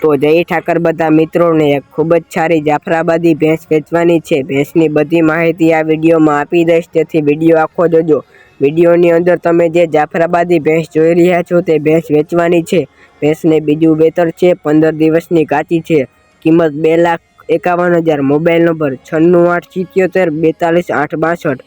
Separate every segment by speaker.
Speaker 1: તો જય ઠાકર બધા મિત્રોને એક ખૂબ જ સારી જાફરાબાદી ભેંસ વેચવાની છે. ભેંસની બધી માહિતી આ વિડીયોમાં આપી દઈશ. તેથી વીડિયો આખો જોજો. વિડીયોની અંદર તમે જે જાફરાબાદી ભેંસ જોઈ રહ્યા છો તે ભેંસ વેચવાની છે. ભેંસને બીજું વેતર છે. પંદર દિવસની કાચી છે. કિંમત બે લાખ એકાવન હજાર. મોબાઈલ નંબર છન્નું આઠ સિત્યોતેર બેતાલીસ આઠ બાસઠ.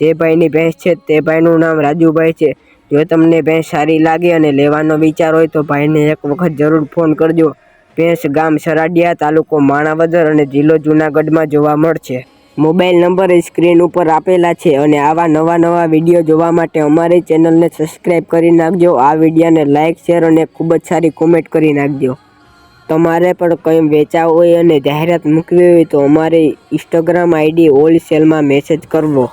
Speaker 1: જે ભાઈની ભેંસ છે તે ભાઈનું નામ રાજુભાઈ છે. જો તમને ભેંસ સારી લાગે અને લેવાનો વિચાર હોય તો ભાઈને એક વખત જરૂર ફોન કરજો. ભેંસ ગામ સરાડિયા તાલુકો માણાવદર અને જિલ્લો જુનાગઢમાં જોવા મળશે. મોબાઈલ નંબર સ્ક્રીન ઉપર આપેલા છે અને આવા નવા નવા વીડિયો જોવા માટે અમારી ચેનલને સબસ્ક્રાઈબ કરી નાખજો. આ વિડીયોને લાઇક, શેર અને ખૂબ જ સારી કોમેન્ટ કરી નાખજો. તમારે પણ કંઈ વેચાવ હોય અને જાહેરાત મૂકવી હોય તો અમારી ઇન્સ્ટાગ્રામ આઈડી હોલસેલમાં મેસેજ કરવો.